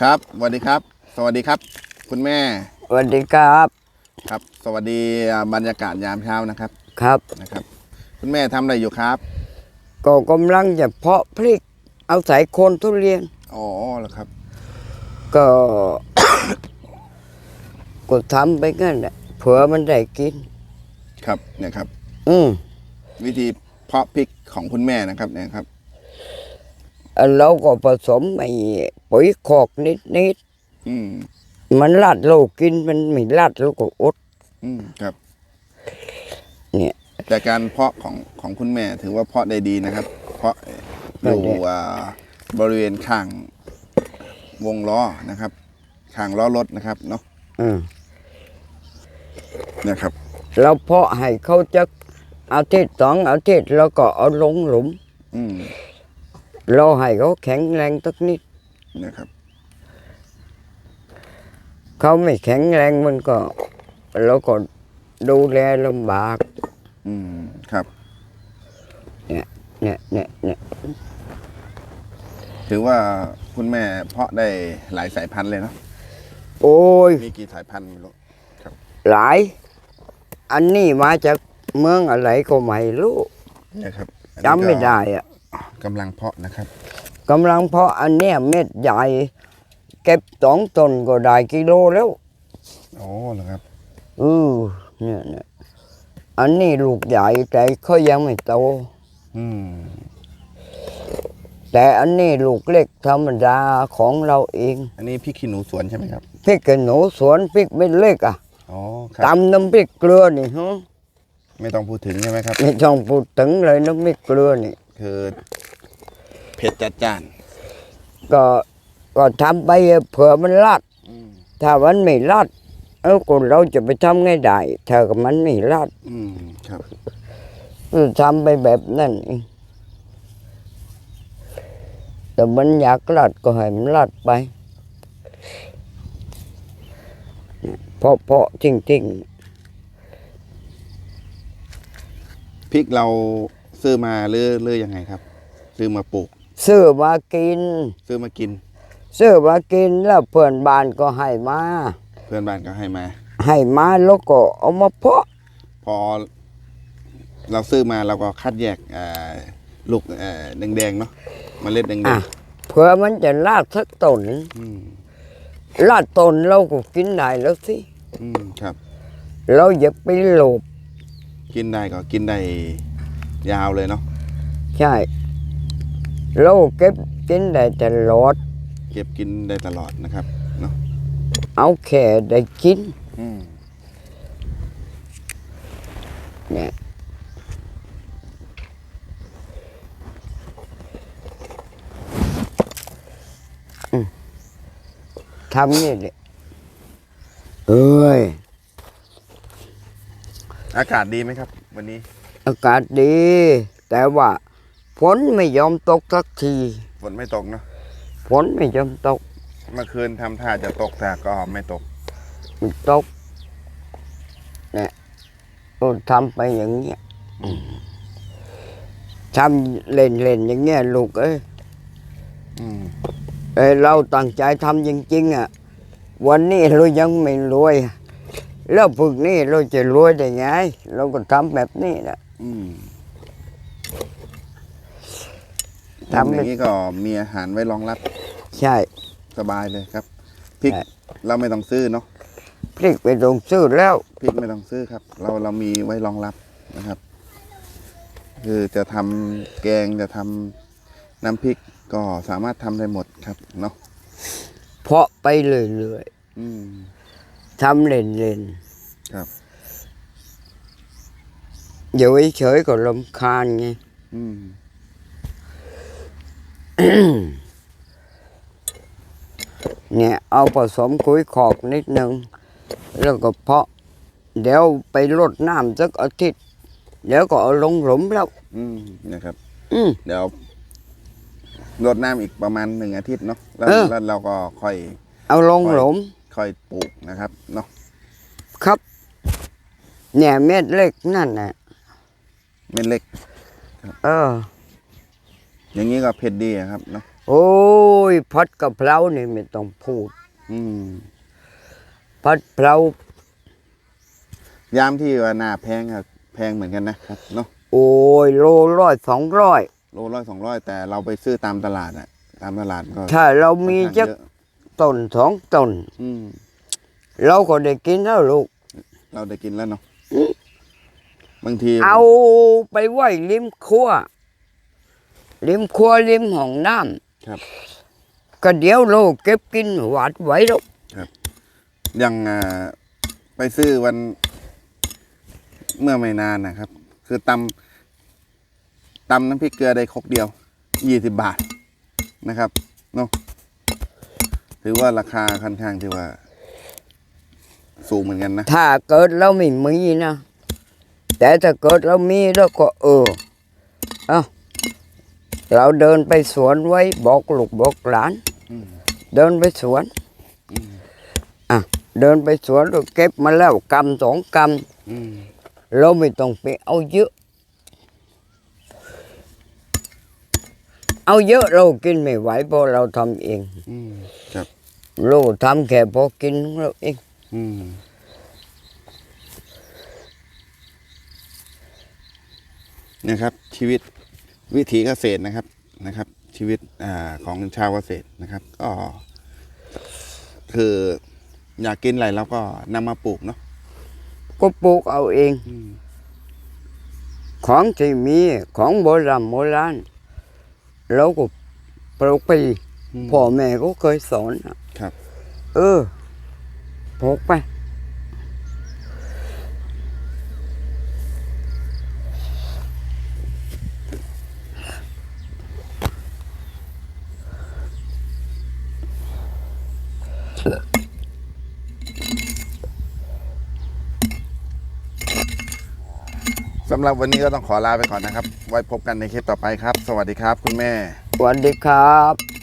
ครับสวัสดีครับ สวัสดีครับ คุณแม่สวัสดีครับ ครับ สวัสดีอ่าบรรยากาศยามเช้านะครับ ครับนะครับ คุณแม่ทำอะไรอยู่ครับ ก็กำลังจะเพาะพริก เอาใส่โคนทุเรียนอ๋อเหรอครับ ก็ก็ทำไปงั้นแหละเผื่อมันได้กิน ครับเนี่ยครับ อืมวิธีเพาะพริกของคุณแม่นะครับเนี่ยครับ เราก็ผสมไอ้ปุ๋ยคอกนิดนิดอืมๆมันลาดเรากินมันไม่ลาดเราก็อดอืมครับ เนี่ย แต่การเพาะของของคุณแม่ถือว่าเพาะได้ดีนะครับ เพราะอยู่อ่าบริเวณข้างวงล้อนะครับข้างล้อรถนะครับ เนาะอืมนะครับ เราเพาะให้เขาจะอาทิตย์สองอาทิตย์แล้วก็เอาลงหลุม อืมเราให้เขาแข็งแรงสักนิดนะครับ เขาไม่แข็งแรงมันก็เราก็ดูแลลำบาก อืมครับ เนี่ยเนี่ยเนี่ยเนี่ยถือว่าคุณแม่เพาะได้หลายสายพันธุ์เลยเนาะโอ้ย มีกี่สายพันธุ์ไม่รู้หลาย อันนี้มาจากเมืองอะไรก็ไม่รู้นะครับอันนี้จำไม่ได้อะ ก็กำลังเพาะนะครับกำลังเพาะอันเนี้ยเม็ดใหญ่เก็บสองต้นก็ได้กิโลแล้วโอ้เหรอครับอือเนี่ยเนี่ยอันนี้ลูกใหญ่แต่เขายังไม่โตอืมแต่อันนี้ลูกเล็กธรรมดาของเราเอง อันนี้พี่ขี้หนูสวนใช่ไหมครับพริกกับหนูสวนพริกเม็ดเล็กอะอ๋อครับตำน้ำพริกเกลือนี่ฮะไม่ต้องพูดถึงใช่ไหมครับ ไม่ต้องพูดถึงเลยน้ำพริกเกลือนี่ คือเผ็ดจัดจ้าน ก็ก็ทำไปเผื่อมันลาดอืมถ้ามันไม่ลาดเออคนเราจะไปทำไงได้ถ้ากับมันไม่ลาดอืมครับคือทำไปแบบนั้นเองแต่มันอยากลาดก็ให้มันลาดไปเพราะเพราะจริงพริกเรา ซื้อมาหรือหรือยังไงครับ ซื้อมาปลูกๆซื้อมากิน ซื้อมากิน ซื้อมากินแล้วเพื่อนบ้านก็ให้มา เพื่อนบ้านก็ให้มา ให้มาแล้วก็เอามาเพาะ พอ เราซื้อมาเราก็คัดแยกอ่าลูกเอ่อแดงๆเนาะเมล็ดแดงอะเผื่อมันจะลาดสักต้นๆอืมลาดต้นเราก็กินได้แล้วสิ อืมครับ เราอย่าไปโลภกินได้ก็กินได้ ยาวเลยเนาะใช่เราเก็บกินได้ตลอด เก็บกินได้ตลอดนะครับเนาะเอาแค่ได้กินอืมเนี่ยอืมทำนี่เลยเอ้ย อากาศดีไหมครับ วันนี้ อากาศดี แต่ว่าฝนไม่ยอมตกสักทีฝนไม่ตกเนาะฝนไม่ยอมตกเมื่อคืนทำท่าจะตกแต่ก็ไม่ตกไม่ตกเนี่ยก็ทำไปอย่างเงี้ยทำเล่นเล่นๆอย่างเงี้ยลูกเอ้ยอืมเอ้ยเราตั้งใจทำจริง ๆ อะ วันนี้เรายังไม่รวย แล้วพวกนี้เราจะรวยได้ไง เราก็ทำแบบนี้แหละอืม ทำทำอย่างนี้ก็มีอาหารไว้รองรับ ใช่ สบายเลยครับพริกใช่เราไม่ต้องซื้อเนาะพริกไปลงซื้อแล้วพริกไม่ต้องซื้อครับ เราเรามีไว้รองรับนะครับ คือจะทำแกงจะทำน้ำพริกก็สามารถทำได้หมดครับเนาะเพาะไปเรื่อยอืมๆทำเล่นครับๆ อยู่เฉยๆก็ลำคาญไงอืมเนี่ยเอาผสมคุยขอกนิดนึง แล้วก็เพาะ เดี๋ยวไปรดน้ำสักอาทิตย์ เดี๋ยวก็เอาลงหลุมแล้ว อืมนะครับ อืม เดี๋ยวรดน้ำอีกประมาณหนึ่งอาทิตย์เนาะแล้วเออ แล้วเราก็ค่อยเอาลงหลุม ค่อยปลูกนะครับเนาะครับ เนี่ยเม็ดเล็กนั่นน่ะ เม็ดเล็ก เออ อย่างนี้ก็เผ็ดดีอะครับเนาะโอ้ยพัดกะเพรานี่ไม่ต้องพูด อืมพัดเพรายามที่ว่าหน้าแพงครับแพงเหมือนกันนะครับเนาะโอ้ยโลร้อยสองร้อยโลร้อยสองร้อยแต่เราไปซื้อตามตลาดอะตามตลาดก็ถ้าเรามีค่อนจัข้ากงเยอะต้นสองต้น อืม เราก็ได้กินแล้วลูก เราได้กินแล้วเนาะ บางทีเอาไปไว้ริมครัวริมครัวริมห้องน้ครับำก็เดี๋ยวโลกเก็บกินหวาดไว้แล้วยังอ่าไปซื้อวันเมื่อไม่นานนะครับ คือตำตำน้ำพริกเกลือได้ครกเดียวยี่สิบบาทนะครับเนาะถือว่าราคาค่อนข้างที่ว่า สูงเหมือนกันนะ ถ้าเกิดเราไม่มีนะ แต่ถ้าเกิดเรามีแล้วก็เออเอาเราเดินไปสวนไว้บอกลูกบอกหลานอืมเดินไปสวนอืมอะเดินไปสวนเราเก็บมาแล้วกำสองกอืมำเราไม่ต้องไปเอาเยอะ เอาเยอะเรากินไม่ไหวเพราะเราทำเองอืมครับเราทำแค่พอกินของเราเอง อืม นะครับ ชีวิตวิถีเกษตรนะครับนะครับ ชีวิตอ่าของชาวเกษตรนะครับ ก็คืออยากกินอะไรเราก็นำมาปลูกเนาะก็ปลูกเอาเอง ของที่มีของโบราณโบราณเราก็ปลูกไปอืมพ่อแม่ก็เคยสอนอะครับ เออปลูกไป สำหรับวันนี้ก็ต้องขอลาไปก่อนนะครับ ไว้พบกันในคลิปต่อไปครับ สวัสดีครับ คุณแม่ สวัสดีครับ